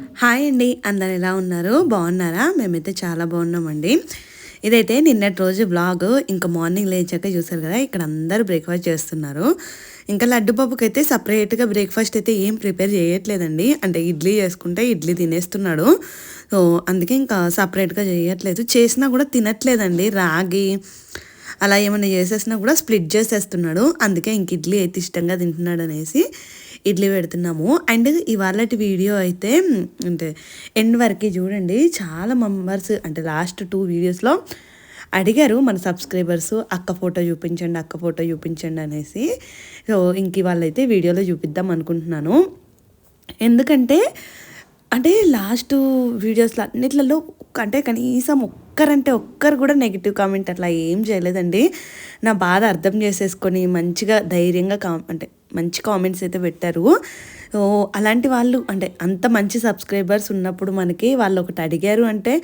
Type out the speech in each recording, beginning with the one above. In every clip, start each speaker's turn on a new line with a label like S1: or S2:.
S1: Hi అండి అందరు ఎలా ఉన్నారు? బాగున్నారా? మేమైతే చాలా బాగున్నామండి. ఇదైతే నిన్నటి రోజు బ్లాగ్ ఇంకా మార్నింగ్ లేచాక చూసారు కదా ఇక్కడ అందరూ బ్రేక్ఫాస్ట్ చేస్తున్నారు. ఇంకా లడ్డు పప్పుకి అయితే సపరేట్గా బ్రేక్ఫాస్ట్ అయితే ఏం ప్రిపేర్ చేయట్లేదండి. అంటే ఇడ్లీ చేసుకుంటే ఇడ్లీ తినేస్తున్నాడు. సో అందుకే ఇంకా సపరేట్గా చేయట్లేదు. చేసినా కూడా తినట్లేదండి రాగి అలా ఏమైనా చేసేసినా కూడా స్ప్లిట్ చేసేస్తున్నాడు. అందుకే ఇంక ఇడ్లీ అయితే ఇష్టంగా తింటున్నాడు అనేసి ఇడ్లీ పెడుతున్నాము. అండ్ ఇవాళ వీడియో అయితే అంటే ఎండ్ వరకు చూడండి. చాలా మెంబర్స్ అంటే లాస్ట్ టూ వీడియోస్లో అడిగారు మన సబ్స్క్రైబర్స్ అక్క ఫోటో చూపించండి అక్క ఫోటో చూపించండి అనేసి. సో ఇంక ఇవాళ అయితే వీడియోలో చూపిద్దాం అనుకుంటున్నాను. ఎందుకంటే అంటే లాస్ట్ వీడియోస్లో అన్నిట్లలో అంటే కనీసం ఒక్కరంటే ఒక్కరు కూడా నెగిటివ్ కామెంట్ అట్లా ఏం చేయలేదండి. నా బాధ అర్థం చేసేసుకొని మంచిగా ధైర్యంగా కా అంటే మంచి కామెంట్స్ అయితే పెట్టారు. అలాంటి వాళ్ళు అంటే అంత మంచి సబ్స్క్రైబర్స్ ఉన్నప్పుడు మనకి వాళ్ళు ఒకటి అడిగారు అంటే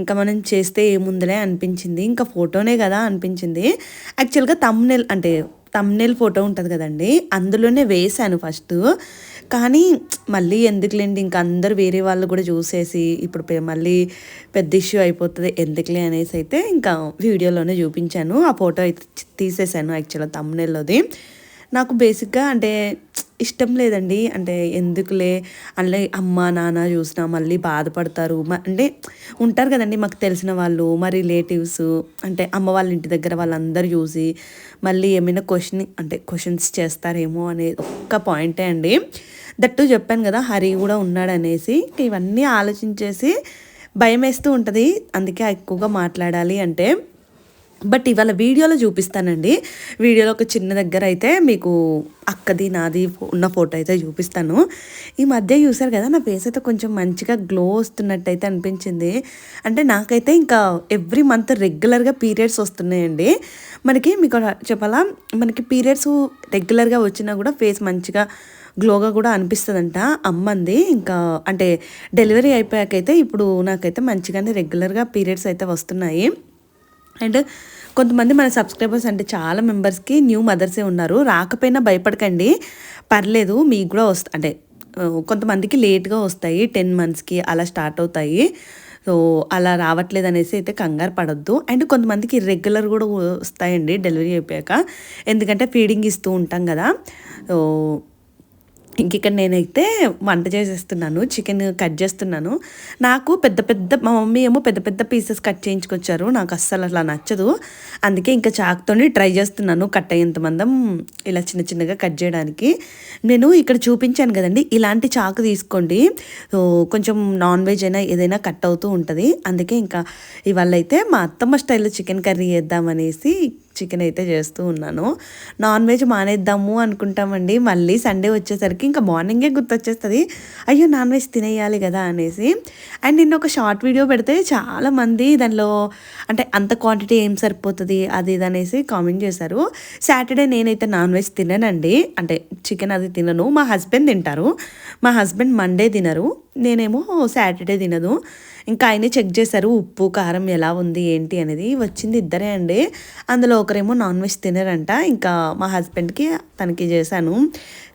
S1: ఇంకా మనం చేస్తే ఏముందిలే అనిపించింది. ఇంకా ఫోటోనే కదా అనిపించింది. యాక్చువల్గా తమ్నెల్ అంటే తమ్నెల్ ఫోటో ఉంటుంది కదండి అందులోనే వేశాను ఫస్ట్ కానీ మళ్ళీ ఎందుకులేండి ఇంకా అందరు వేరే వాళ్ళు కూడా చూసేసి ఇప్పుడు మళ్ళీ పెద్ద ఇష్యూ అయిపోతుంది ఎందుకులే అనేసి అయితే ఇంకా వీడియోలోనే చూపించాను. ఆ ఫోటో అయితే తీసేసాను యాక్చువల్గా తమ్నెల్లోది నాకు బేసిక్గా అంటే ఇష్టం లేదండి. అంటే ఎందుకులే? అంటే అమ్మ నాన్న చూసినా మళ్ళీ బాధపడతారు. అంటే ఉంటారు కదండి మాకు తెలిసిన వాళ్ళు మా రిలేటివ్స్. అంటే అమ్మ వాళ్ళ ఇంటి దగ్గర వాళ్ళందరూ చూసి మళ్ళీ ఏమైనా క్వశ్చన్ అంటే క్వశ్చన్స్ చేస్తారేమో అనేది ఒక్క పాయింటే అండి. దట్టు చెప్పాను కదా హరి కూడా ఉన్నాడు అనేసి ఇవన్నీ ఆలోచించేసి భయం వేస్తూ ఉంటుంది. అందుకే ఎక్కువగా మాట్లాడాలి అంటే బట్ ఇవాళ వీడియోలో చూపిస్తానండి. వీడియోలో ఒక చిన్న దగ్గర అయితే మీకు అక్కది నాది ఉన్న ఫోటో అయితే చూపిస్తాను. ఈ మధ్య చూసారు కదా నా ఫేస్ అయితే కొంచెం మంచిగా గ్లో వస్తున్నట్టయితే అనిపించింది. అంటే నాకైతే ఇంకా ఎవ్రీ మంత్ రెగ్యులర్గా పీరియడ్స్ వస్తున్నాయండి. మనకి మీకు చెప్పాలా మనకి పీరియడ్స్ రెగ్యులర్గా వచ్చినా కూడా ఫేస్ మంచిగా గ్లోగా కూడా అనిపిస్తుందంట అమ్మంది. ఇంకా అంటే డెలివరీ అయిపోయాకైతే ఇప్పుడు నాకైతే మంచిగానే రెగ్యులర్గా పీరియడ్స్ అయితే వస్తున్నాయి. అండ్ కొంతమంది మన సబ్స్క్రైబర్స్ అంటే చాలా మెంబర్స్కి న్యూ మదర్సే ఉన్నారు. రాకపోయినా భయపడకండి. పర్లేదు మీకు కూడా వస్తా అంటే కొంతమందికి లేట్గా వస్తాయి. టెన్ మంత్స్కి అలా స్టార్ట్ అవుతాయి. సో అలా రావట్లేదు అనేసి అయితే కంగారు పడద్దు. అండ్ కొంతమందికి రెగ్యులర్ కూడా వస్తాయండి డెలివరీ అయిపోయాక. ఎందుకంటే ఫీడింగ్ ఇస్తూ ఉంటాం కదా. సో ఇంక ఇక్కడ నేనైతే వంట చేసేస్తున్నాను చికెన్ కట్ చేస్తున్నాను. నాకు పెద్ద పెద్ద మా మమ్మీ ఏమో పెద్ద పెద్ద పీసెస్ కట్ చేయించుకొచ్చారు నాకు అస్సలు అట్లా నచ్చదు. అందుకే ఇంకా చాక్తోని ట్రై చేస్తున్నాను కట్ అయ్యేంత మందం ఇలా చిన్న చిన్నగా కట్ చేయడానికి. నేను ఇక్కడ చూపించాను కదండి ఇలాంటి చాకు తీసుకోండి. కొంచెం నాన్ వెజ్ అయినా ఏదైనా కట్ అవుతూ ఉంటుంది. అందుకే ఇంకా ఇవాళ అయితే మా అత్తమ్మ స్టైల్లో చికెన్ కర్రీ చేద్దామనేసి చికెన్ అయితే చేస్తూ ఉన్నాను. నాన్ వెజ్ మానేద్దాము అనుకుంటామండి. మళ్ళీ సండే వచ్చేసరికి ఇంకా మార్నింగే గుర్తొచ్చేస్తుంది. అయ్యో నాన్ వెజ్ తినేయాలి కదా అనేసి. అండ్ నిన్న ఒక షార్ట్ వీడియో పెడితే చాలామంది దానిలో అంటే అంత క్వాంటిటీ ఏం సరిపోతుంది అది ఇది అనేసి కామెంట్ చేశారు. సాటర్డే నేనైతే నాన్ వెజ్ తిననండి. అంటే చికెన్ అది తినను. మా హస్బెండ్ తింటారు. మా హస్బెండ్ మండే తినరు. నేనేమో సాటర్డే తినదు. ఇంకా ఆయనే చెక్ చేశారు ఉప్పు కారం ఎలా ఉంది ఏంటి? అనేది. వచ్చింది ఇద్దరే అండి. అందులో ఒకరేమో నాన్ వెజ్ తినరంట. ఇంకా మా హస్బెండ్కి తనకి చేశాను.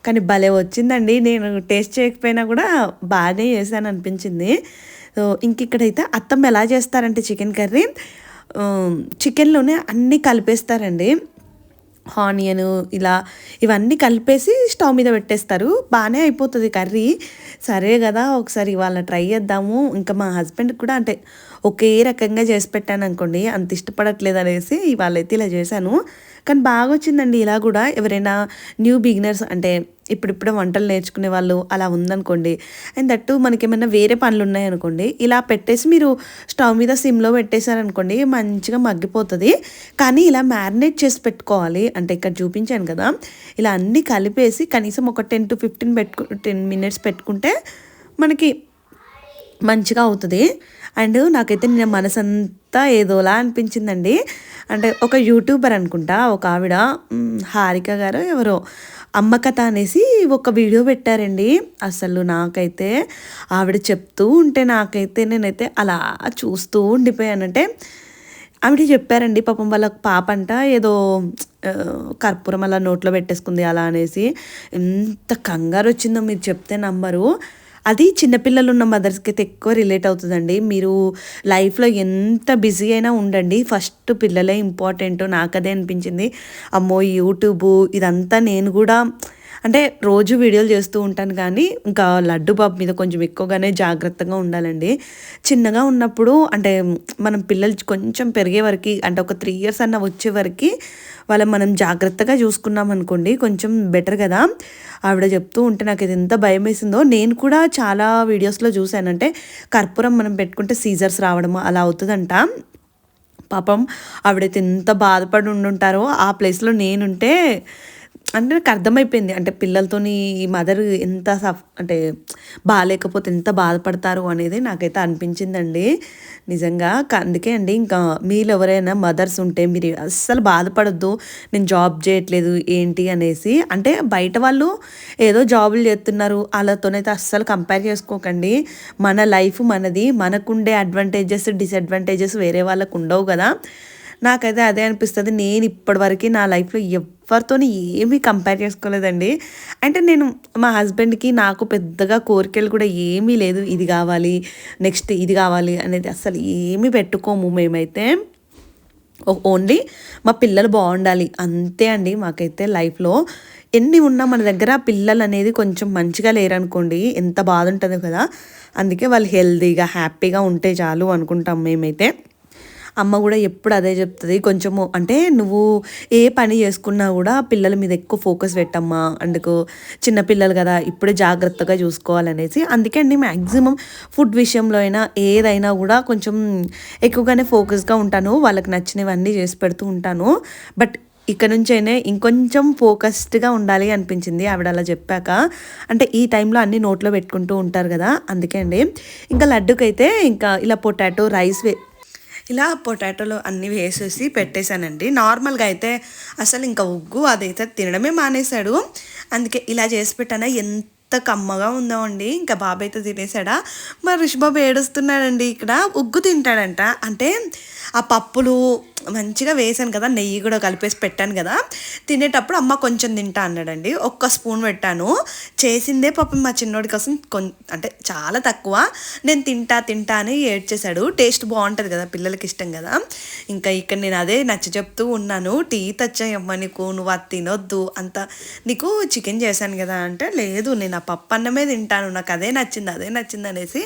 S1: కానీ భలే వచ్చిందండి. నేను టేస్ట్ చేయకపోయినా కూడా బాగానే చేశాను అనిపించింది. సో ఇంక ఇక్కడైతే అత్తమ్మ ఎలా చేస్తారంటే చికెన్ కర్రీ చికెన్లోనే అన్నీ కలిపేస్తారండి. ఆనియన్ ఇలా ఇవన్నీ కలిపేసి స్టవ్ మీద పెట్టేస్తారు. బాగానే అయిపోతుంది కర్రీ. సరే కదా ఒకసారి ఇవాళ ట్రై చేద్దాము. ఇంకా మా హస్బెండ్ కూడా అంటే ఒకే రకంగా చేసి పెట్టాను అనుకోండి అంత ఇష్టపడట్లేదు అనేసి ఇవాళ అయితే ఇలా చేశాను. కానీ బాగా వచ్చిందండి ఇలా కూడా ఎవరైనా న్యూ బిగినర్స్ అంటే ఇప్పుడిప్పుడే వంటలు నేర్చుకునే వాళ్ళు అలా ఉందనుకోండి. అండ్ దట్టు మనకి ఏమైనా వేరే పనులు ఉన్నాయనుకోండి ఇలా పెట్టేసి మీరు స్టవ్ మీద సిమ్లో పెట్టేశారనుకోండి మంచిగా మగ్గిపోతుంది. కానీ ఇలా మ్యారినేట్ చేసి పెట్టుకోవాలి. అంటే ఇక్కడ చూపించాను కదా ఇలా అన్నీ కలిపేసి కనీసం ఒక టెన్ టు ఫిఫ్టీన్ పెట్టుకు టెన్ మినిట్స్ పెట్టుకుంటే మనకి మంచిగా అవుతుంది. అండ్ నాకైతే నేను మనసంతా ఏదోలా అనిపించిందండి. అంటే ఒక యూట్యూబర్ అనుకుంటా ఒక ఆవిడ హారిక గారు ఎవరో. అమ్మ కథ అనేసి ఒక వీడియో పెట్టారండి. అసలు నాకైతే ఆవిడ చెప్తూ ఉంటే నాకైతే నేనైతే అలా చూస్తూ ఉండిపోయానంటే ఆవిడ చెప్పారండి పాపం వాళ్ళ పాప అంట ఏదో కర్పూరం అలా నోట్లో పెట్టేసుకుంది అలా అనేసి. ఎంత కంగారు వచ్చిందో మీరు చెప్తే నమ్మరు అది చిన్నపిల్లలు ఉన్న మదర్స్కి అయితే ఎక్కువ రిలేట్ అవుతుందండి. మీరు లైఫ్లో ఎంత బిజీ అయినా ఉండండి. ఫస్ట్ పిల్లలే ఇంపార్టెంట్ నాకదే అనిపించింది. అమ్మో యూట్యూబ్ ఇదంతా నేను కూడా అంటే రోజు వీడియోలు చేస్తూ ఉంటాను కానీ ఇంకా లడ్డు బాబు మీద కొంచెం ఎక్కువగానే జాగ్రత్తగా ఉండాలండి. చిన్నగా ఉన్నప్పుడు అంటే మనం పిల్లలు కొంచెం పెరిగే వరకు అంటే ఒక త్రీ ఇయర్స్ అన్న వచ్చే వరకు వాళ్ళ మనం జాగ్రత్తగా చూసుకున్నాం అనుకోండి కొంచెం బెటర్ కదా. ఆవిడ చెప్తూ ఉంటే నాకు ఇది ఎంత భయం వేసిందో. నేను కూడా చాలా వీడియోస్లో చూశానంటే కర్పూరం మనం పెట్టుకుంటే సీజర్స్ రావడం అలా అవుతుందంట. పాపం ఆవిడైతే ఎంత బాధపడి ఉండుంటారో ఆ ప్లేస్లో నేనుంటే అంటే నాకు అర్థమైపోయింది. అంటే పిల్లలతోని ఈ మదర్ ఎంత సఫ్ అంటే బాగాలేకపోతే ఎంత బాధపడతారు అనేది నాకైతే అనిపించిందండి. నిజంగా అందుకే అండి ఇంకా మీరు ఎవరైనా మదర్స్ ఉంటే మీరు అస్సలు బాధపడద్దు. నేను జాబ్ చేయట్లేదు ఏంటి అనేసి. అంటే బయట వాళ్ళు ఏదో జాబులు చేస్తున్నారు వాళ్ళతోనైతే అస్సలు కంపేర్ చేసుకోకండి. మన లైఫ్ మనది. మనకుండే అడ్వాంటేజెస్ డిసడ్వాంటేజెస్ వేరే వాళ్ళకు ఉండవు కదా. నాకైతే అదే అనిపిస్తుంది. నేను ఇప్పటివరకు నా లైఫ్లో ఎవరితోని ఏమీ కంపేర్ చేసుకోలేదండి. అంటే నేను మా హస్బెండ్కి నాకు పెద్దగా కోరికలు కూడా ఏమీ లేదు. ఇది కావాలి నెక్స్ట్ ఇది కావాలి అనేది అసలు ఏమీ పెట్టుకోము మేమైతే. ఓన్లీ మా పిల్లలు బాగుండాలి. అంతే అండి మాకైతే లైఫ్లో. ఎన్ని ఉన్నా మన దగ్గర పిల్లలు అనేది కొంచెం మంచిగా లేరనుకోండి ఎంత బాధ ఉంటుందో కదా. అందుకే వాళ్ళు హెల్తీగా హ్యాపీగా ఉంటే చాలు అనుకుంటాం మేమైతే. అమ్మ కూడా ఎప్పుడు అదే చెప్తుంది కొంచెము అంటే నువ్వు ఏ పని చేసుకున్నా కూడా పిల్లల మీద ఎక్కువ ఫోకస్ పెట్టమ్మా అందుకు చిన్న పిల్లలు కదా ఇప్పుడే జాగ్రత్తగా చూసుకోవాలనేసి. అందుకే అండి మ్యాక్సిమం ఫుడ్ విషయంలో అయినా ఏదైనా కూడా కొంచెం ఎక్కువగానే ఫోకస్గా ఉంటాను వాళ్ళకి నచ్చినవన్నీ చేసి పెడుతూ ఉంటాను. బట్ ఇక్కడ నుంచైనా ఇంకొంచెం ఫోకస్డ్గా ఉండాలి అనిపించింది ఆవిడ అలా చెప్పాక. అంటే ఈ టైంలో అన్ని నోట్లో పెట్టుకుంటూ ఉంటారు కదా అందుకే అండి. ఇంకా లడ్డుకైతే ఇంకా ఇలా పొటాటో రైస్ వే ఇలా పొటాటోలు అన్నీ వేసేసి పెట్టేశానండి. నార్మల్గా అయితే అసలు ఇంకా ఉగ్గు అదైతే తినడమే మానేశాడు. అందుకే ఇలా చేసి పెట్టానా ఎంత కమ్మగా ఉందో అండి. ఇంకా బాబు అయితే తినేసాడా మరి రిషిబాబు ఏడుస్తున్నాడండి ఇక్కడ. ఉగ్గు తింటాడంట. అంటే ఆ పప్పులు మంచిగా వేసాను కదా నెయ్యి కూడా కలిపేసి పెట్టాను కదా తినేటప్పుడు అమ్మ కొంచెం తింటా అన్నాడండి. ఒక్క స్పూన్ పెట్టాను. చేసిందే పాపం మా చిన్నోడి కోసం కొం అంటే చాలా తక్కువ. నేను తింటా తింటా అని ఏడ్చేశాడు. టేస్ట్ బాగుంటుంది కదా పిల్లలకి ఇష్టం కదా. ఇంకా ఇక్కడ నేను అదే నచ్చ చెప్తూ ఉన్నాను. టీ తెచ్చాయమ్మ నీకు నువ్వు అది తినొద్దు. అంత నీకు చికెన్ చేశాను కదా అంటే లేదు నేను ఆ పప్పు అన్నమే తింటాను. నాకు అదే నచ్చింది అదే నచ్చింది అనేసి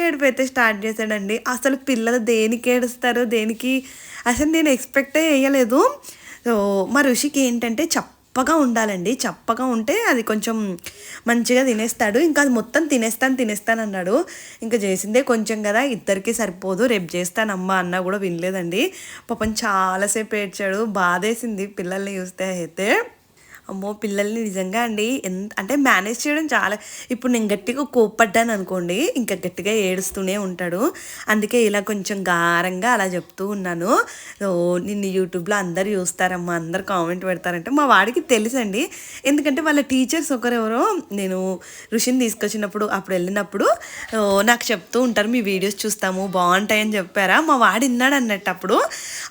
S1: ఏడుపైతే స్టార్ట్ చేశాడండి. అసలు పిల్లలు దేనికి ఏడుస్తారు? దేనికి? అసలు నేను ఎక్స్పెక్టే చేయలేదు. సో మా ఋషికి ఏంటంటే చప్పగా ఉండాలండి. చప్పగా ఉంటే అది కొంచెం మంచిగా తినేస్తాడు. ఇంకా అది మొత్తం తినేస్తాను తినేస్తాను అన్నాడు. ఇంకా చేసిందే కొంచెం కదా ఇద్దరికి సరిపోదు. రేపు చేస్తానమ్మా అన్న కూడా వినలేదండి. పాపం చాలాసేపు ఏడ్చాడు. బాధేసింది పిల్లల్ని చూస్తే అయితే. అమ్మో పిల్లల్ని నిజంగా అండి ఎంత అంటే మేనేజ్ చేయడం చాలా ఇప్పుడు నేను గట్టిగా కోప్పడ్డాను అనుకోండి ఇంకా గట్టిగా ఏడుస్తూనే ఉంటాడు. అందుకే ఇలా కొంచెం గారంగా అలా చెప్తూ ఉన్నాను. ఓ నిన్ను యూట్యూబ్లో అందరు చూస్తారమ్మా అందరు కామెంట్ పెడతారంటే మా వాడికి తెలుసండి. ఎందుకంటే వాళ్ళ టీచర్స్ ఒకరెవరో నేను ఋషిని తీసుకొచ్చినప్పుడు అప్పుడు వెళ్ళినప్పుడు నాకు చెప్తూ ఉంటారు మీ వీడియోస్ చూస్తాము బాగుంటాయని చెప్పారా? మా వాడు విన్నాడు అన్నట్టు అప్పుడు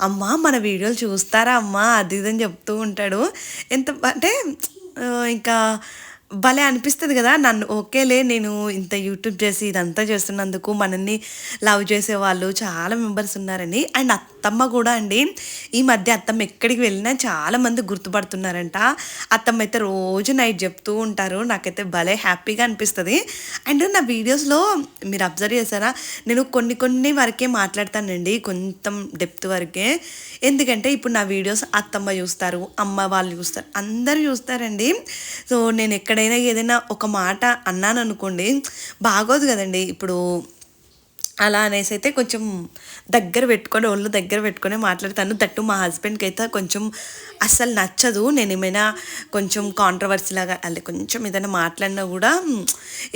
S1: అమ్మా మన వీడియోలు చూస్తారా అమ్మా? అది ఇది అని చెప్తూ ఉంటాడు. ఎంత అంటే అంటే ఇంకా భలే అనిపిస్తుంది కదా. నన్ను ఓకేలే నేను ఇంత యూట్యూబ్ చేసి ఇదంతా చేస్తున్నందుకు మనల్ని లవ్ చేసే వాళ్ళు చాలా మెంబర్స్ ఉన్నారండి అండ్ అత్తమ్మ కూడా అండి ఈ మధ్య అత్తమ్మ ఎక్కడికి వెళ్ళినా చాలా మంది గుర్తుపడుతున్నారంట. అత్తమ్మ అయితే రోజు నైట్ చెప్తూ ఉంటారు. నాకైతే భలే హ్యాపీగా అనిపిస్తుంది. అండ్ నా వీడియోస్లో మీరు అబ్జర్వ్ చేశారా? నేను కొన్ని కొన్ని వరకే మాట్లాడతానండి కొంచెం డెప్త్ వరకే. ఎందుకంటే ఇప్పుడు నా వీడియోస్ అత్తమ్మ చూస్తారు అమ్మ వాళ్ళు చూస్తారు అందరూ చూస్తారండి. సో నేను ఎక్కడైనా ఏదైనా ఒక మాట అన్నాను అనుకోండి బాగోదు కదండి. ఇప్పుడు అలా అనేసి అయితే కొంచెం దగ్గర పెట్టుకొని ఒళ్ళు దగ్గర పెట్టుకొని మాట్లాడతాను. దట్టు మా హస్బెండ్కి అయితే కొంచెం అస్సలు నచ్చదు. నేను ఏమైనా కొంచెం కాంట్రవర్సీ లాగా అంటే కొంచెం ఏదైనా మాట్లాడినా కూడా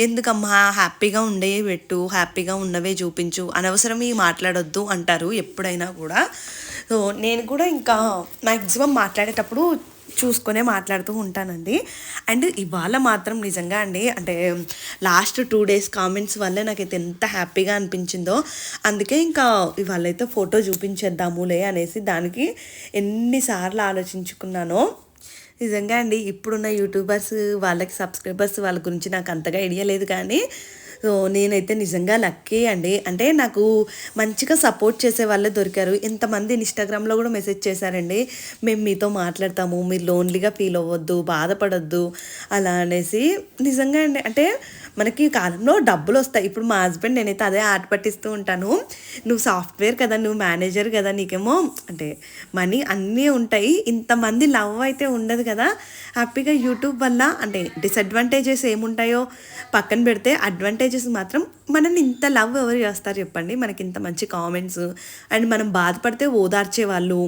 S1: ఎందుకమ్మా హ్యాపీగా ఉండేవి పెట్టు హ్యాపీగా ఉన్నవే చూపించు అనవసరం ఈ మాట్లాడొద్దు అంటారు ఎప్పుడైనా కూడా. సో నేను కూడా ఇంకా మ్యాక్సిమం మాట్లాడేటప్పుడు చూసుకునే మాట్లాడుతూ ఉంటానండి. అండ్ ఇవాళ మాత్రం నిజంగా అండి అంటే లాస్ట్ టూ డేస్ కామెంట్స్ వల్ల నాకైతే ఎంత హ్యాపీగా అనిపించిందో అందుకే ఇంకా ఇవాళ అయితే ఫోటో చూపించేద్దాములే అనేసి దానికి ఎన్నిసార్లు ఆలోచించుకున్నానో. నిజంగా అండి ఇప్పుడున్న యూట్యూబర్స్ వాళ్ళకి సబ్స్క్రైబర్స్ వాళ్ళ గురించి నాకు అంతగా ఐడియా లేదు కానీ నేనైతే నిజంగా లక్కీ అండి. అంటే నాకు మంచిగా సపోర్ట్ చేసే వాళ్ళే దొరికారు. ఇంతమంది ఇన్స్టాగ్రామ్లో కూడా మెసేజ్ చేశారండి. మేము మీతో మాట్లాడతాము. మీరు లోన్లీగా ఫీల్ అవ్వద్దు బాధపడద్దు అలా అనేసి. నిజంగా అండి. అంటే మనకి కాలంలో డబ్బులు వస్తాయి ఇప్పుడు మా హస్బెండ్ నేనైతే అదే ఆట పట్టిస్తూ ఉంటాను. నువ్వు సాఫ్ట్వేర్ కదా నువ్వు మేనేజర్ కదా నీకేమో అంటే మనీ అన్నీ ఉంటాయి. ఇంతమంది లవ్ అయితే ఉండదు కదా. హ్యాపీగా యూట్యూబ్ వల్ల అంటే డిసడ్వాంటేజెస్ ఏముంటాయో పక్కన పెడితే అడ్వాంటేజెస్ మాత్రం మనల్ని ఇంత లవ్ ఎవరు చేస్తారు చెప్పండి. మనకి ఇంత మంచి కామెంట్స్ అండ్ మనం బాధపడితే ఓదార్చే వాళ్ళు.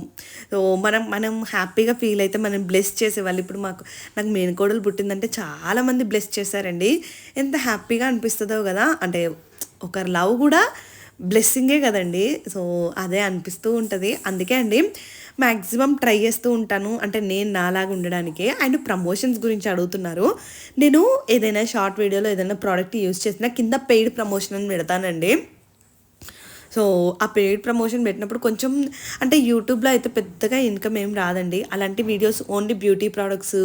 S1: మనం మనం హ్యాపీగా ఫీల్ అయితే మనం బ్లెస్ చేసేవాళ్ళు. ఇప్పుడు మాకు నాకు మేనకోడలు పుట్టిందంటే చాలామంది బ్లెస్ చేశారండి. ఎంత ఎంత హ్యాపీగా అనిపిస్తుందో కదా. అంటే ఒకరి లవ్ కూడా బ్లెస్సింగే కదండి. సో అదే అనిపిస్తూ ఉంటుంది. అందుకే అండి మ్యాక్సిమం ట్రై చేస్తూ ఉంటాను. అంటే నేను నాలాగా ఉండడానికి. అండ్ ప్రమోషన్స్ గురించి అడుగుతున్నారు. నేను ఏదైనా షార్ట్ వీడియోలో ఏదైనా ప్రోడక్ట్ యూస్ చేసినా కింద పెయిడ్ ప్రమోషన్ అని పెడతానండి. సో ఆ పెయిడ్ ప్రమోషన్ పెట్టినప్పుడు కొంచెం అంటే యూట్యూబ్లో అయితే పెద్దగా ఇన్కమ్ ఏం రాదండి. అలాంటి videos only beauty products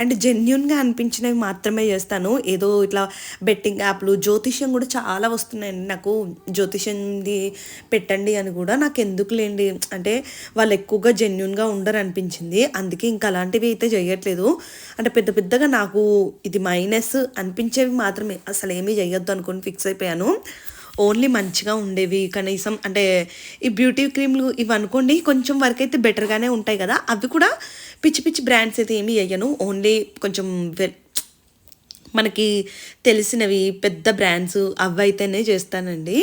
S1: and జెన్యున్గా అనిపించినవి మాత్రమే చేస్తాను. ఏదో ఇట్లా బెట్టింగ్ యాప్లు జ్యోతిష్యం కూడా చాలా వస్తున్నాయండి. నాకు జ్యోతిష్యంది పెట్టండి అని కూడా నాకు ఎందుకు లేండి? అంటే వాళ్ళు ఎక్కువగా జెన్యున్గా ఉండరు అనిపించింది. అందుకే ఇంకా అలాంటివి అయితే చేయట్లేదు. అంటే పెద్ద పెద్దగా నాకు ఇది మైనస్ అనిపించేవి మాత్రమే. అసలు ఏమీ చేయొద్దు అనుకుని ఫిక్స్ అయిపోయాను. ఓన్లీ మంచిగా ఉండేవి. కనీసం అంటే ఈ బ్యూటీ క్రీమ్లు ఇవి అనుకోండి కొంచెం వరకు అయితే బెటర్గానే ఉంటాయి కదా. అవి కూడా పిచ్చి పిచ్చి బ్రాండ్స్ అయితే ఏమీ వేయను ఓన్లీ కొంచెం మనకి తెలిసినవి పెద్ద బ్రాండ్స్ అవి అయితేనే చేస్తానండి.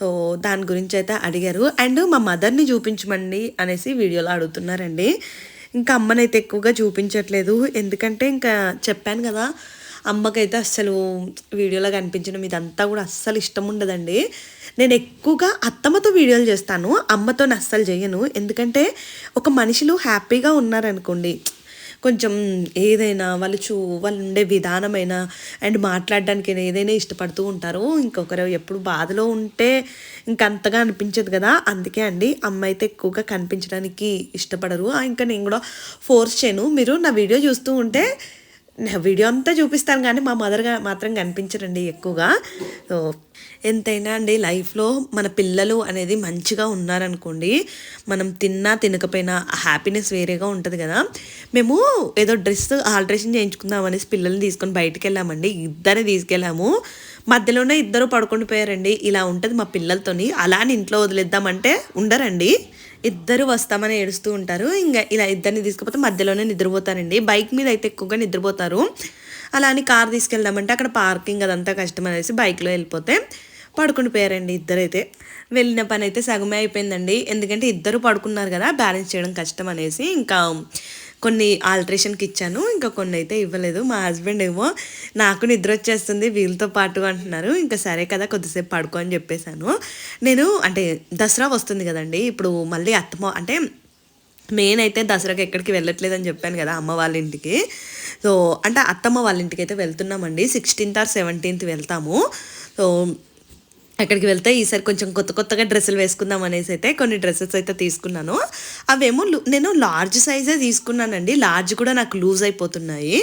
S1: సో దాని గురించి అయితే అడిగారు. అండ్ మా మదర్ని చూపించమండి అనేసి వీడియోలో అడుగుతున్నారండి. ఇంకా అమ్మనైతే ఎక్కువగా చూపించట్లేదు. ఎందుకంటే ఇంకా చెప్పాను కదా అమ్మకైతే అస్సలు వీడియోలో కనిపించడం ఇదంతా కూడా అస్సలు ఇష్టం ఉండదండి. నేను ఎక్కువగా అత్తమ్మతో వీడియోలు చేస్తాను అమ్మతో అస్సలు చేయను. ఎందుకంటే ఒక మనుషులు హ్యాపీగా ఉన్నారనుకోండి కొంచెం ఏదైనా వాళ్ళు చూ వాళ్ళు ఉండే విధానమైన అండ్ మాట్లాడడానికి ఏదైనా ఇష్టపడుతూ ఉంటారు. ఇంకొకరు ఎప్పుడు బాధలో ఉంటే ఇంకంతగా అనిపించదు కదా. అందుకే అండి అమ్మ అయితే ఎక్కువగా కనిపించడానికి ఇష్టపడరు. ఆ, ఇంకా నేను కూడా ఫోర్స్ చేయను. మీరు నా వీడియో చూస్తూ ఉంటే వీడియో అంతా చూపిస్తాను కానీ మా మదర్ మాత్రం కనిపించరండి ఎక్కువగా. ఎంతైనా అండి లైఫ్లో మన పిల్లలు అనేది మంచిగా ఉన్నారనుకోండి మనం తిన్నా తినకపోయినా హ్యాపీనెస్ వేరేగా ఉంటుంది కదా. మేము ఏదో డ్రెస్ ఆల్ట్రేషన్ చేయించుకుందాం అనేసి పిల్లల్ని తీసుకొని బయటికి వెళ్ళామండి ఇద్దరే తీసుకెళ్ళాము. మధ్యలోనే ఇద్దరు పడుకొని పోయారండి. ఇలా ఉంటుంది మా పిల్లలతోని. అలా అని ఇంట్లో వదిలేద్దామంటే ఉండరండి. ఇద్దరు వస్తామని ఏడుస్తూ ఉంటారు. ఇంకా ఇలా ఇద్దరిని తీసుకుపోతే మధ్యలోనే నిద్రపోతారండి. బైక్ మీద అయితే ఎక్కువగా నిద్రపోతారు. అలా అని కార్ తీసుకెళ్దామంటే అక్కడ పార్కింగ్ అదంతా కష్టం అనేసి బైక్లో వెళ్ళిపోతే పడుకుని పోయారండి ఇద్దరైతే. వెళ్ళిన పని అయితే సగమే అయిపోయిందండి. ఎందుకంటే ఇద్దరు పడుకున్నారు కదా బ్యాలెన్స్ చేయడం కష్టం అనేసి. ఇంకా కొన్ని ఆల్ట్రేషన్కి ఇచ్చాను. ఇంకా కొన్ని అయితే ఇవ్వలేదు. మా హస్బెండ్ ఏమో నాకు నిద్ర వచ్చేస్తుంది వీళ్ళతో పాటు అంటున్నారు. ఇంకా సరే కదా కొద్దిసేపు పడుకో అని చెప్పేశాను. నేను అంటే దసరా వస్తుంది కదండి. ఇప్పుడు మళ్ళీ అత్తమ్మ అంటే మెయిన్ అయితే దసరాకి ఎక్కడికి వెళ్ళట్లేదని చెప్పాను కదా అమ్మ వాళ్ళ ఇంటికి. సో అంటే అత్తమ్మ వాళ్ళ ఇంటికి అయితే వెళ్తున్నామండి. సిక్స్టీన్త్ ఆర్ సెవెంటీన్త్ వెళ్తాము. సో అక్కడికి వెళ్తే ఈసారి కొంచెం కొత్త కొత్తగా డ్రెస్సులు వేసుకుందాం అనేసి అయితే కొన్ని డ్రెస్సెస్ అయితే తీసుకున్నాను. అవేమో నేను లార్జ్ సైజే తీసుకున్నానండి. లార్జ్ కూడా నాకు లూజ్ అయిపోతున్నాయి.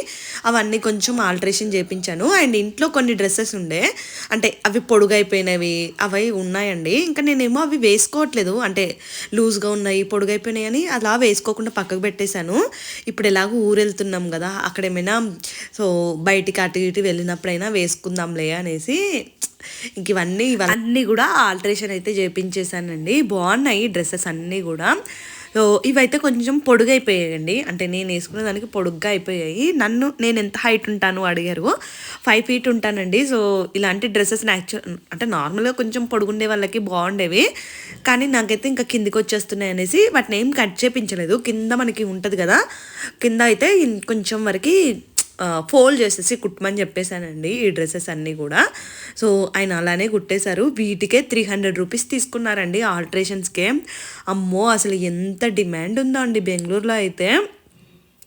S1: అవన్నీ కొంచెం ఆల్ట్రేషన్ చేయించాను అండ్ ఇంట్లో కొన్ని డ్రెస్సెస్ ఉండే. అంటే అవి పొడుగైపోయినవి అవి ఉన్నాయండి. ఇంకా నేనేమో అవి వేసుకోవట్లేదు. అంటే లూజ్గా ఉన్నాయి పొడుగైపోయినాయి అని అలా వేసుకోకుండా పక్కకు పెట్టేశాను. ఇప్పుడు ఎలాగో ఊరు వెళ్తున్నాం కదా అక్కడ ఏమైనా సో బయటికి అటు ఇటు వెళ్ళినప్పుడైనా వేసుకుందాంలే అనేసి ఇంక ఇవన్నీ ఇవన్నీ కూడా ఆల్టరేషన్ అయితే చేపించేసానండి బాగున్నాయి డ్రెస్సెస్ అన్నీ కూడా. సో ఇవైతే కొంచెం పొడుగైపోయాయండి. అంటే నేను వేసుకున్న దానికి పొడుగ్గా అయిపోయాయి. నన్ను నేను ఎంత హైట్ ఉంటాను అడిగారు. ఫైవ్ ఫీట్ ఉంటానండి. సో ఇలాంటి డ్రెస్సెస్ యాక్చువల్ అంటే నార్మల్గా కొంచెం పొడుగుండే వాళ్ళకి బాగుండేవి. కానీ నాకైతే ఇంకా కిందికి వచ్చేస్తున్నాయి అనేసి వాటిని ఏం కట్ చేపించలేదు. కింద మనకి ఉంటుంది కదా. కింద అయితే కొంచెం వరకు ఫోల్డ్ చేసేసి కుట్టమని చెప్పేశానండి ఈ డ్రెస్సెస్ అన్నీ కూడా. సో ఆయన అలానే కుట్టేశారు. వీటికే త్రీ హండ్రెడ్ రూపీస్ తీసుకున్నారండి ఆల్ట్రేషన్స్కే అమ్మో అసలు ఎంత డిమాండ్ ఉందో అండి బెంగళూరులో అయితే.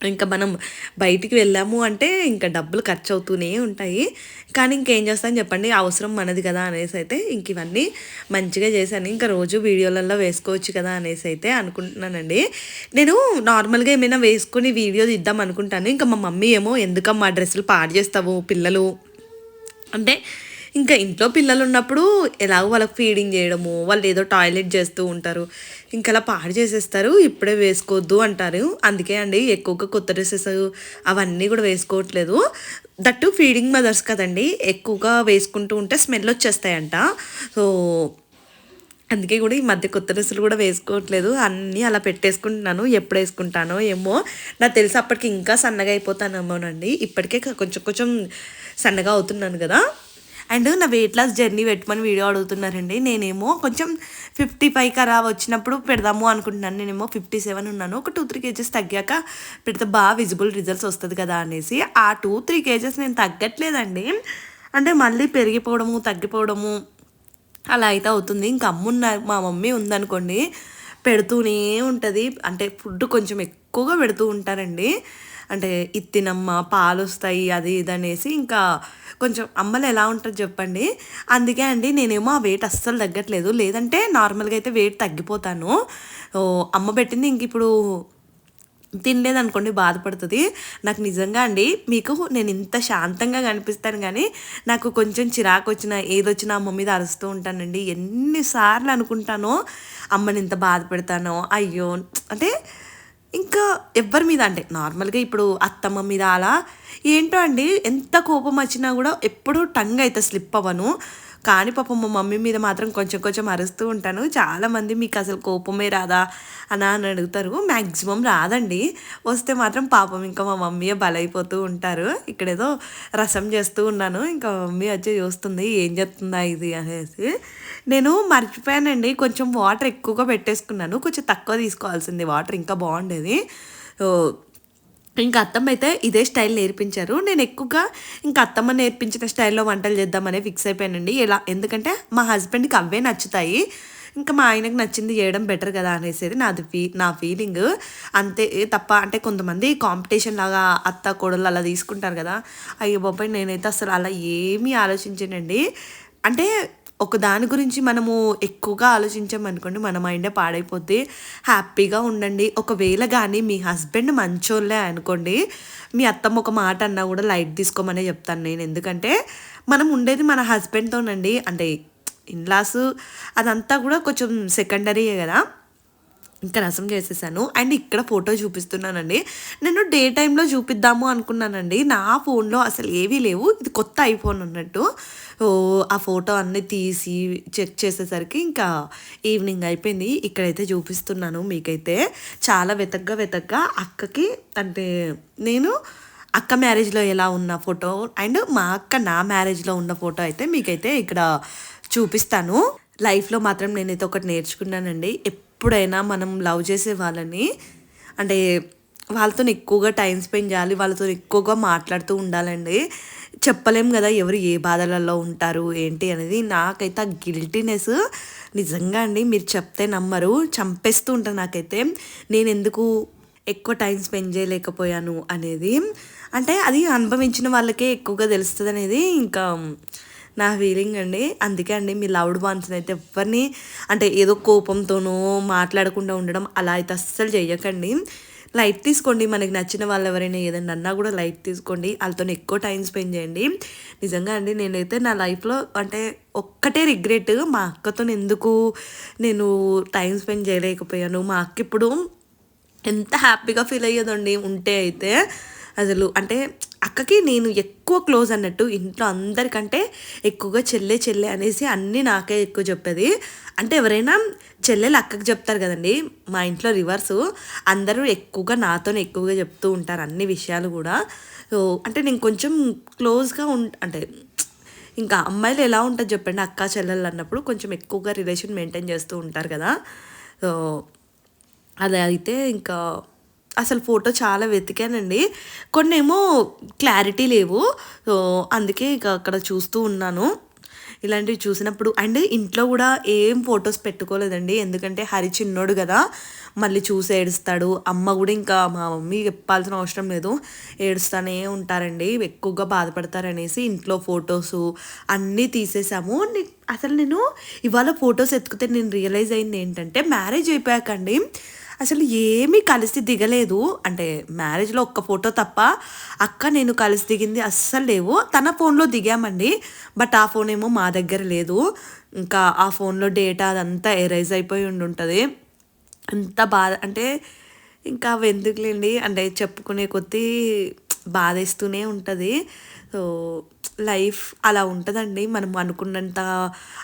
S1: ఇంకా మనం బయటికి వెళ్ళాము అంటే ఇంకా డబ్బులు ఖర్చు అవుతూనే ఉంటాయి. కానీ ఇంకేం చేస్తాను చెప్పండి అవసరం మనది కదా అనేసి అయితే ఇంక ఇవన్నీ మంచిగా చేశాను. ఇంకా రోజు వీడియోలలో వేసుకోవచ్చు కదా అనేసి అయితే అనుకుంటున్నానండి. నేను నార్మల్గా ఏమైనా వేసుకొని వీడియో ఇద్దాం అనుకుంటాను. ఇంకా మా మమ్మీ ఏమో ఎందుకమ్మా డ్రెస్సులు పాడు చేస్తావు పిల్లలు? అంటే ఇంకా ఇంట్లో పిల్లలు ఉన్నప్పుడు ఎలాగో వాళ్ళకి ఫీడింగ్ చేయడము వాళ్ళు ఏదో టాయిలెట్ చేస్తూ ఉంటారు. అలా పాడు చేసేస్తారు ఇప్పుడే వేసుకోవద్దు అంటారు. అందుకే అండి ఎక్కువగా కొత్త డ్రెస్సెస్ అవన్నీ కూడా వేసుకోవట్లేదు. దట్టు ఫీడింగ్ మదర్స్ కదండి ఎక్కువగా వేసుకుంటూ ఉంటే స్మెల్ వచ్చేస్తాయంట. సో అందుకే కూడా ఈ మధ్య కొత్త డ్రెస్సులు కూడా వేసుకోవట్లేదు. అన్నీ అలా పెట్టేసుకుంటున్నాను ఎప్పుడు వేసుకుంటానో ఏమో. నాకు తెలిసి అప్పటికి ఇంకా సన్నగా అయిపోతానేమోనండి. ఇప్పటికే కొంచెం కొంచెం సన్నగా అవుతున్నాను కదా. అండ్ నా వెయిట్ లాస్ జర్నీ పెట్టమని వీడియో అడుగుతున్నారండి. నేనేమో కొంచెం ఫిఫ్టీ ఫైవ్ కరా వచ్చినప్పుడు పెడదాము అనుకుంటున్నాను. నేనేమో ఫిఫ్టీ సెవెన్ ఉన్నాను. ఒక టూ త్రీ కేజెస్ తగ్గాక పెడితే బాగా విజిబుల్ రిజల్ట్స్ వస్తుంది కదా అనేసి ఆ టూ త్రీ కేజెస్ నేను తగ్గట్లేదండి. అంటే మళ్ళీ పెరిగిపోవడము తగ్గిపోవడము అలా అయితే అవుతుంది. ఇంకా అమ్మున్న మా మమ్మీ ఉందనుకోండి పెడుతూనే ఉంటుంది. అంటే ఫుడ్ కొంచెం ఎక్కువగా పెడుతూ ఉంటారండి. అంటే ఇత్తినమ్మ పాలు వస్తాయి అది ఇది అనేసి ఇంకా కొంచెం అమ్మలు ఎలా ఉంటుంది చెప్పండి. అందుకే అండి నేనేమో ఆ వెయిట్ అస్సలు తగ్గట్లేదు. లేదంటే నార్మల్గా అయితే వెయిట్ తగ్గిపోతాను. ఓ, అమ్మ పెట్టింది ఇంక ఇప్పుడు తినలేదనుకోండి బాధపడుతుంది. నాకు నిజంగా అండి మీకు నేను ఇంత శాంతంగా కనిపిస్తాను కానీ నాకు కొంచెం చిరాకు వచ్చిన ఏదొచ్చినా అమ్మ మీద అరుస్తూ ఉంటానండి. ఎన్నిసార్లు అనుకుంటానో అమ్మని ఇంత బాధ పెడతానో అయ్యో అంటే ఇంకా ఎవరి మీద అంటే నార్మల్గా ఇప్పుడు అత్తమ్మ మీద అలా ఏంటో అండి ఎంత కోపం వచ్చినా కూడా ఎప్పుడూ టంగ్ అయితే స్లిప్ అవ్వను. కానీ పాపం మా మమ్మీ మీద మాత్రం కొంచెం కొంచెం అరుస్తూ ఉంటాను. చాలామంది మీకు అసలు కోపమే రాదా అని అని అడుగుతారు. మ్యాక్సిమం రాదండి. వస్తే మాత్రం పాపం ఇంకా మా మమ్మీ బలైపోతూ ఉంటారు. ఇక్కడ ఏదో రసం చేస్తూ ఉన్నాను. ఇంకా మమ్మీ వచ్చి చూస్తుంది ఏం చేస్తుందా ఇది? అనేసి. నేను మర్చిపోయానండి. కొంచెం వాటర్ ఎక్కువగా పెట్టేసుకున్నాను. కొంచెం తక్కువ తీసుకోవాల్సింది. వాటర్ ఇంకా బాగుండేది. ఓ, ఇంకా అత్తమ్మ అయితే ఇదే స్టైల్ నేర్పించారు. నేను ఎక్కువగా ఇంకా అత్తమ్మ నేర్పించిన స్టైల్లో వంటలు చేద్దామని ఫిక్స్ అయిపోయానండి. ఎలా? ఎందుకంటే మా హస్బెండ్కి అవే నచ్చుతాయి. ఇంకా మా ఆయనకు నచ్చింది చేయడం బెటర్ కదా అనేసేది నాది ఫీ నా ఫీలింగ్. అంతే తప్ప అంటే కొంతమంది కాంపిటీషన్ లాగా అత్త కోడలు అలా తీసుకుంటారు కదా. అయ్యో బాబాయ్ నేనైతే అసలు అలా ఏమీ ఆలోచించానండి. అంటే ఒక దాని గురించి మనము ఎక్కువగా ఆలోచించామనుకోండి మన మైండే పాడైపోద్ది. హ్యాపీగా ఉండండి. ఒకవేళ కానీ మీ హస్బెండ్ మంచోళ్ళే అనుకోండి మీ అత్తమ్మ ఒక మాట అన్నా కూడా లైట్ తీసుకోమనే చెప్తాను నేను. ఎందుకంటే మనం ఉండేది మన హస్బెండ్తోనండి అంటే ఇన్లాస్ అదంతా కూడా కొంచెం సెకండరీయే కదా. ఇంకా రసం చేసేసాను. అండ్ ఇక్కడ ఫోటో చూపిస్తున్నానండి. నేను డే టైంలో చూపిద్దాము అనుకున్నానండి. నా ఫోన్లో అసలు ఏవీ లేవు. ఇది కొత్త ఐఫోన్ అన్నట్టు. ఆ ఫోటో అన్నీ తీసి చెక్ చేసేసరికి ఇంకా ఈవినింగ్ అయిపోయింది. ఇక్కడైతే చూపిస్తున్నాను మీకైతే. చాలా వెతగ్గా వెతగ్గా అక్కకి అంటే నేను అక్క మ్యారేజ్లో ఎలా ఉన్న ఫోటో అండ్ మా అక్క నా మ్యారేజ్లో ఉన్న ఫోటో అయితే మీకైతే ఇక్కడ చూపిస్తాను. లైఫ్లో మాత్రం నేనైతే ఒకటి నేర్చుకున్నానండి. ఎప్పుడైనా మనం లవ్ చేసే వాళ్ళని అంటే వాళ్ళతో ఎక్కువగా టైం స్పెండ్ చేయాలి వాళ్ళతో ఎక్కువగా మాట్లాడుతూ ఉండాలండి. చెప్పలేం కదా ఎవరు ఏ బాధలలో ఉంటారు ఏంటి అనేది. నాకైతే ఆ గిల్టీనెస్ నిజంగా అండి మీరు చెప్తే నమ్మరు చంపేస్తూ ఉంటాను నాకైతే. నేను ఎందుకు ఎక్కువ టైం స్పెండ్ చేయలేకపోయాను అనేది. అంటే అది అనుభవించిన వాళ్ళకే ఎక్కువగా తెలుస్తుంది అనేది ఇంకా నా ఫీలింగ్ అండి. అందుకే అండి మీ లవ్డ్ వన్స్ని అయితే ఎవరిని అంటే ఏదో కోపంతోనో మాట్లాడకుండా ఉండడం అలా అయితే అస్సలు చేయకండి లైట్ తీసుకోండి. మనకి నచ్చిన వాళ్ళు ఎవరైనా ఏదైనా అన్నా కూడా లైట్ తీసుకోండి. వాళ్ళతో ఎక్కువ టైం స్పెండ్ చేయండి. నిజంగా అండి నేనైతే నా లైఫ్లో అంటే ఒక్కటే రిగ్రెట్ మా అక్కతో ఎందుకు నేను టైం స్పెండ్ చేయలేకపోయాను. మా అక్క ఇప్పుడు ఎంత హ్యాపీగా ఫీల్ అయ్యేదండి ఉంటే అయితే. అసలు అంటే అక్కకి నేను ఎక్కువ క్లోజ్ అన్నట్టు ఇంట్లో అందరికంటే ఎక్కువగా చెల్లె చెల్లె అనేసి అన్నీ నాకే ఎక్కువ చెప్పేది. అంటే ఎవరైనా చెల్లెలు అక్కకి చెప్తారు కదండి మా ఇంట్లో రివర్సు అందరూ ఎక్కువగా నాతోనే ఎక్కువగా చెప్తూ ఉంటారు అన్ని విషయాలు కూడా. సో అంటే నేను కొంచెం క్లోజ్గా ఉం అంటే ఇంకా అమ్మాయిలు ఎలా ఉంటుంది చెప్పండి అక్క చెల్లెలు అన్నప్పుడు కొంచెం ఎక్కువగా రిలేషన్ మెయింటైన్ చేస్తూ ఉంటారు కదా. సో అది అయితే ఇంకా అసలు ఫోటో చాలా వెతికానండి. కొన్ని ఏమో క్లారిటీ లేవు. సో అందుకే ఇక అక్కడ చూస్తూ ఉన్నాను. ఇలాంటివి చూసినప్పుడు అండ్ ఇంట్లో కూడా ఏం ఫొటోస్ పెట్టుకోలేదండి. ఎందుకంటే హరి చిన్నోడు కదా. మళ్ళీ చూసి ఏడుస్తాడు. అమ్మ కూడా ఇంకా మా మమ్మీ చెప్పాల్సిన అవసరం లేదు. ఏడుస్తానే ఉంటారండి. ఎక్కువగా బాధపడతారనేసి ఇంట్లో ఫొటోస్ అన్నీ తీసేసాము. అసలు నేను ఇవాళ ఫొటోస్ ఎత్తుకుతే నేను రియలైజ్ అయింది ఏంటంటే మ్యారేజ్ అయిపోయాకండి. అసలు ఏమీ కలిసి దిగలేదు. అంటే మ్యారేజ్లో ఒక్క ఫోటో తప్ప అక్క నేను కలిసి దిగింది అస్సలు లేవు. తన ఫోన్లో దిగామండి. బట్ ఆ ఫోన్ ఏమో మా దగ్గర లేదు. ఇంకా ఆ ఫోన్లో డేటా అదంతా ఎరైజ్ అయిపోయి ఉండుంటుంది. అంత బాధ అంటే ఇంకా అవి ఎందుకులేండి? అంటే చెప్పుకునే కొద్దీ బాధేస్తూనే ఉంటుంది. సో లైఫ్ అలా ఉంటుందండి. మనం అనుకున్నంత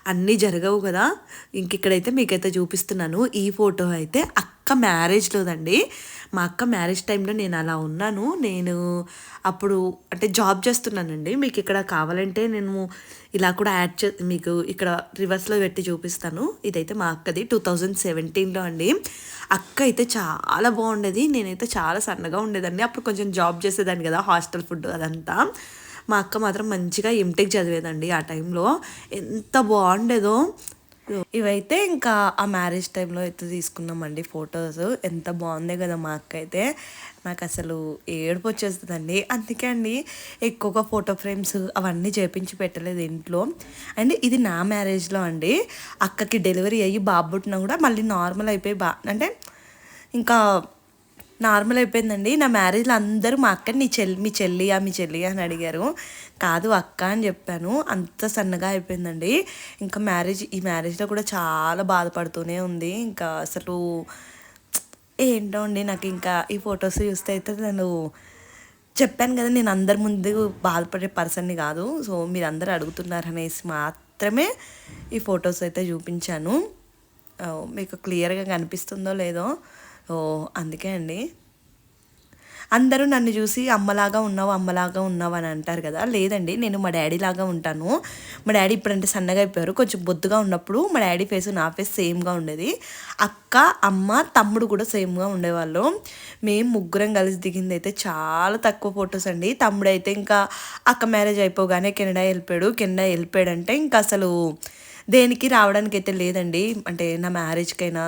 S1: అన్నీ జరగవు కదా. ఇంక ఇక్కడైతే మీకైతే చూపిస్తున్నాను. ఈ ఫోటో అయితే అక్క మ్యారేజ్లోదండి. మా అక్క మ్యారేజ్ టైంలో నేను అలా ఉన్నాను. నేను అప్పుడు అంటే జాబ్ చేస్తున్నానండి. మీకు ఇక్కడ కావాలంటే నేను ఇలా కూడా యాడ్ చే మీకు ఇక్కడ రివర్స్లో పెట్టి చూపిస్తాను. ఇదైతే మా అక్కది టూ థౌజండ్ సెవెంటీన్లో అండి. అక్క అయితే చాలా బాగుండేది. నేనైతే చాలా సన్నగా ఉండేదండి అప్పుడు కొంచెం జాబ్ చేసేదాన్ని కదా హాస్టల్ ఫుడ్ అదంతా. మా అక్క మాత్రం మంచిగా ఎంటెక్ చదివేదండి ఆ టైంలో. ఎంత బాగుండేదో. ఇవైతే ఇంకా ఆ మ్యారేజ్ టైంలో అయితే తీసుకున్నామండి ఫొటోస్ ఎంత బాగుంది కదా మా అక్క అయితే. నాకు అసలు ఏడుపు వచ్చేస్తుందండి. అందుకే అండి ఎక్కువగా ఫోటో ఫ్రేమ్స్ అవన్నీ చేపించి పెట్టలేదు ఇంట్లో. అండ్ ఇది నా మ్యారేజ్లో అండి. అక్కకి డెలివరీ అయ్యి బాబు పుట్టినా కూడా మళ్ళీ నార్మల్ అయిపోయి బా అంటే ఇంకా నార్మల్ అయిపోయిందండి. నా మ్యారేజ్లో అందరూ మా అక్క నీ చెల్లి మీ చెల్లియా మీ చెల్లి అని అడిగారు. కాదు అక్క అని చెప్పాను. అంత సన్నగా అయిపోయిందండి. ఇంకా మ్యారేజ్ ఈ మ్యారేజ్లో కూడా చాలా బాధపడుతూనే ఉంది. ఇంకా అసలు ఏంటో అండి నాకు ఇంకా ఈ ఫొటోస్ చూస్తే అయితే నేను చెప్పాను కదా నేను అందరి ముందు బాధపడే పర్సన్ని కాదు. సో మీరు అందరు అడుగుతున్నారు అనేసి మాత్రమే ఈ ఫొటోస్ అయితే చూపించాను. మీకు క్లియర్గా కనిపిస్తుందో లేదో ఓ అందుకే అండి. అందరూ నన్ను చూసి అమ్మలాగా ఉన్నావు అమ్మలాగా ఉన్నావు అని అంటారు కదా. లేదండి నేను మా డాడీ లాగా ఉంటాను. మా డాడీ ఇప్పుడంటే సన్నగా అయిపోయారు. కొంచెం బొద్దుగా ఉన్నప్పుడు మా డాడీ ఫేస్ నా ఫేస్ సేమ్గా ఉండేది. అక్క అమ్మ తమ్ముడు కూడా సేమ్గా ఉండేవాళ్ళు. మేము ముగ్గురం కలిసి దిగింది అయితే చాలా తక్కువ ఫొటోస్ అండి. తమ్ముడు అయితే ఇంకా అక్క మ్యారేజ్ అయిపోగానే కెనడా వెళ్ళిపోయాడు. కెనడా వెళ్ళిపోయాడంటే ఇంకా అసలు దేనికి రావడానికి అయితే లేదండి. అంటే నా మ్యారేజ్కైనా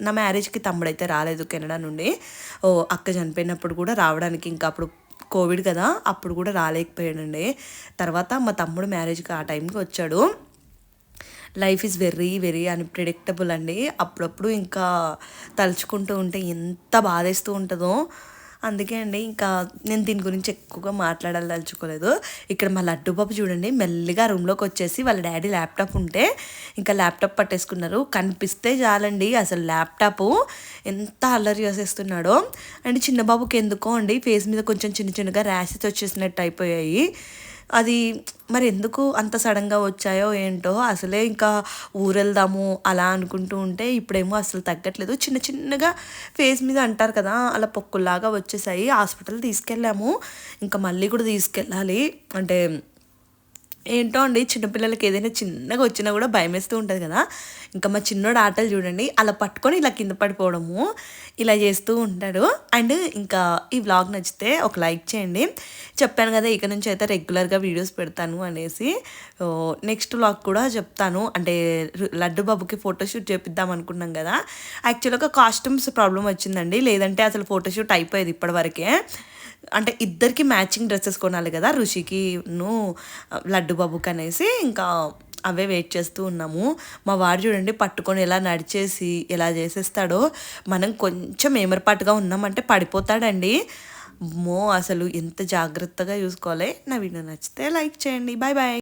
S1: నా మ్యారేజ్కి తమ్ముడైతే రాలేదు కెనడా నుండి. ఓ అక్క చనిపోయినప్పుడు కూడా రావడానికి ఇంకా అప్పుడు కోవిడ్ కదా అప్పుడు కూడా రాలేకపోయాడండి తర్వాత మా తమ్ముడు మ్యారేజ్కి ఆ టైంకి వచ్చాడు. Life is very very unpredictable అండి. అప్పుడప్పుడు ఇంకా తలుచుకుంటూ ఉంటే ఎంత బాధేస్తూ ఉంటుందో. అందుకే అండి ఇంకా నేను దీని గురించి ఎక్కువగా మాట్లాడాలదలుచుకోలేదు. ఇక్కడ మా లడ్డు బాబు చూడండి మెల్లిగా రూమ్లోకి వచ్చేసి వాళ్ళ డాడీ ల్యాప్టాప్ ఉంటే ఇంకా ల్యాప్టాప్ పట్టేసుకున్నారు. కనిపిస్తే చాలండి అసలు ల్యాప్టాప్. ఎంత అల్లరి చేసేస్తున్నాడో. అండ్ చిన్నబాబుకి ఎందుకో అండి ఫేస్ మీద కొంచెం చిన్న చిన్నగా ర్యాషెస్ వచ్చేసినట్టు అయిపోయాయి. అది మరి ఎందుకు అంత సడన్గా వచ్చాయో ఏంటో అసలే ఇంకా ఊరెళ్దాము అలా అనుకుంటూ ఉంటే ఇప్పుడేమో అసలు తగ్గట్లేదు. చిన్న చిన్నగా ఫేస్ మీద అంటారు కదా అలా పొక్కుల్లాగా వచ్చేసాయి. హాస్పిటల్ తీసుకెళ్ళాము. ఇంకా మళ్ళీ కూడా తీసుకెళ్ళాలి. అంటే ఏంటో అండి చిన్నపిల్లలకి ఏదైనా చిన్నగా వచ్చినా కూడా భయం వేస్తూ ఉంటుంది కదా. ఇంకా మా చిన్నోడు ఆటలు చూడండి అలా పట్టుకొని ఇలా కింద పడిపోవడము ఇలా చేస్తూ ఉంటాడు. అండ్ ఇంకా ఈ వ్లాగ్ నచ్చితే ఒక లైక్ చేయండి. చెప్పాను కదా ఇక నుంచి అయితే రెగ్యులర్గా వీడియోస్ పెడతాను అనేసి. నెక్స్ట్ వ్లాగ్ కూడా చెప్తాను. అంటే లడ్డు బాబుకి ఫోటోషూట్ చేపిద్దాం అనుకున్నాం కదా. యాక్చువల్గా కాస్ట్యూమ్స్ ప్రాబ్లం వచ్చిందండి. లేదంటే అసలు ఫోటోషూట్ అయిపోయేది ఇప్పటివరకే అంటే ఇద్దరికి మ్యాచింగ్ డ్రెస్సెస్ కొనాలి కదా ఋషికిను లడ్డు బాబుకి అనేసి ఇంకా అవే వెయిట్ చేస్తూ ఉన్నాము. మా వాడు చూడండి పట్టుకొని ఎలా నడిచేసి ఎలా చేసేస్తాడో మనం కొంచెం ఏమరపాటుగా ఉన్నామంటే పడిపోతాడండి. మో అసలు ఎంత జాగ్రత్తగా చూసుకోవాలి. నా వీడియో నచ్చితే లైక్ చేయండి. Bye bye.